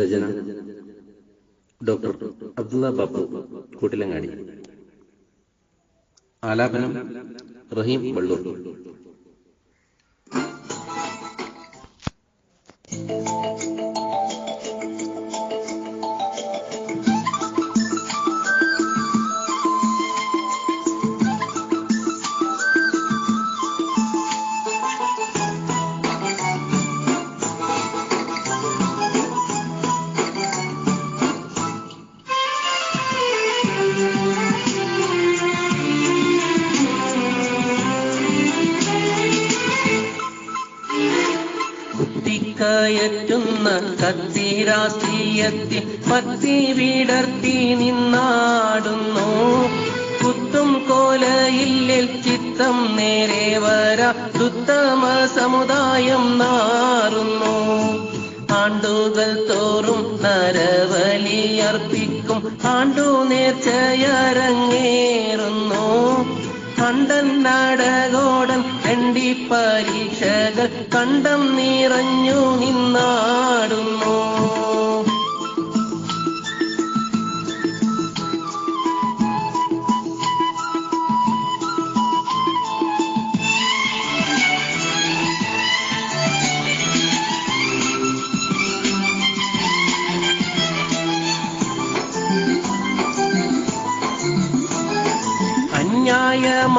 രചന. Doctor Abdulla Babu Koottilangadi. ആലാപനം റഹീം വള്ളൂർ. കുത്തിക്കയറ്റുന്ന കത്തി രാഷ്ട്രീയത്തിൽ വിടർത്തി നിന്നാടുന്നു. കുത്തും കോലയില്ലിൽ ചിത്തം നേരെ വരാ. ദുത്തമ സമുദായം നാറുന്നു. ആണ്ടുകൾ തോറും നരവലിയർപ്പിക്കും ആണ്ടു നേർച്ചയരങ്ങേറുന്നു. കണ്ടൻ നാടകോടൻ രണ്ടി പരീക്ഷകൾ കണ്ടം നിറഞ്ഞു നിന്നാടുന്നു.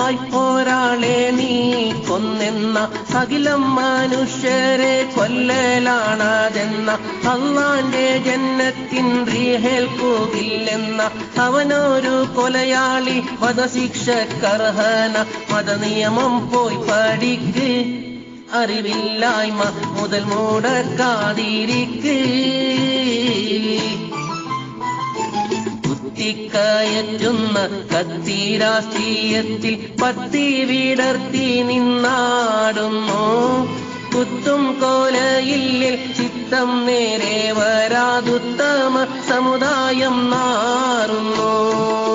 അന്യായമായി ഒരാളെ നീ കൊന്നെന്ന സകിലം മനുഷ്യരെ കൊല്ലലാണാതെന്ന അള്ളാന്റെ ജന്നത്തിൻ റീഹേൽക്കുകില്ലെന്ന അവനൊരു കൊലയാളി വധശിക്ഷക്കർഹന മതനിയമം പോയി പഠിക്ക്. അറിവില്ലായ്മ മുതൽ മുടക്കാതിരിക്ക് കുത്തിക്കയറ്റുന്ന കത്തി രാഷ്ട്രീയത്തിൽ പത്തി വിടർത്തി നിന്നാടുന്നു. കുത്തും കോലയില്ലിൽ ചിത്തം നേരെ വരാതുത്തമ സമുദായം നാറുന്നു.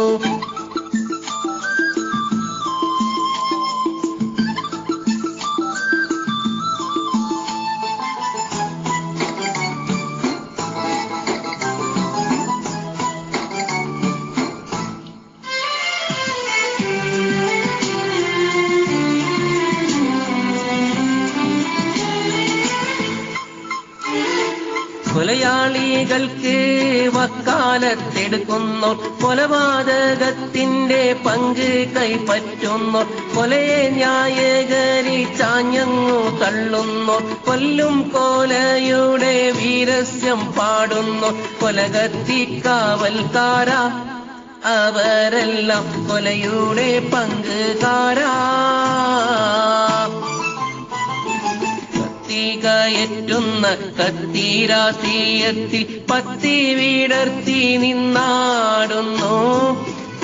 കൊലയാളികൾക്ക് വക്കാലത്തെടുക്കുന്നു. കൊലപാതകത്തിന്റെ പങ്ക് കൈപ്പറ്റുന്നു. കൊലയെ ന്യായകരി ചാഞ്ഞങ്ങു തള്ളുന്നു. കൊല്ലും കൊലയുടെ വീരസ്യം പാടുന്നു. കൊലകത്തിക്കാവൽക്കാര അവരെല്ലാം കൊലയുടെ പങ്കുകാരാ. കത്തികയറ്റുന്ന കത്തിരാശീയത്തിൽ പത്തി വിടർത്തി നിന്നാടുന്നു.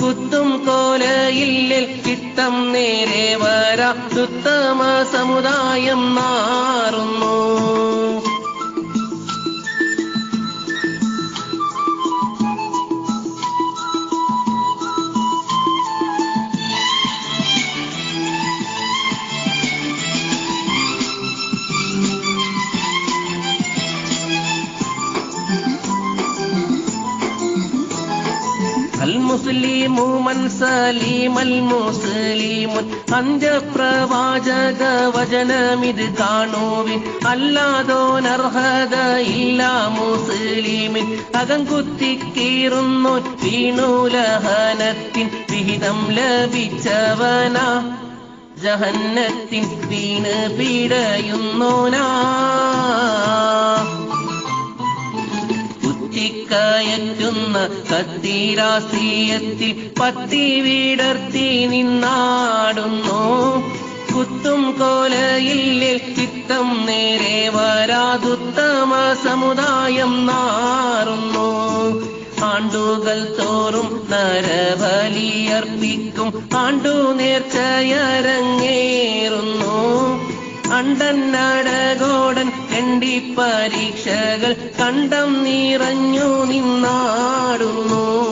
കുത്തും കോലയില്ലിൽ ചിത്തം നേരെ വരാ. ഉത്തമ സമുദായം മാറുന്നു. അൽമുസ്ലിമൂമൻ സലീമൽ മുസ്ലിമുൻ അന്ത്യപ്രവാചക വചനമിത് കാണുവിൻ. അല്ലാതോനർഹതയില്ല മുസ്ലിമിൻ അകം കുത്തിക്കീറുന്നു വീണുലഹനത്തിൻ. വിഹിതം ലഭിച്ചവനാ. ജഹന്നത്തിൻ വീണ് പിടയുന്നോനാ കുത്തിക്കയറ്റുന്ന കത്തിരാശീയത്തിൽ പത്തി വിടർത്തി നിന്നാടുന്നു. കുത്തും കോലയില്ലേ ചിത്തം നേരെ വരാതുത്തമ സമുദായം നാറുന്നു. ആണ്ടുകൾ തോറും നരബലിയർപ്പിക്കും ആണ്ടു നേർച്ചയരങ്ങേറുന്നു. അണ്ടന്നടകോടൻ രണ്ടി പരീക്ഷകൾ കണ്ടം നിറഞ്ഞു നിന്നാടുന്നു.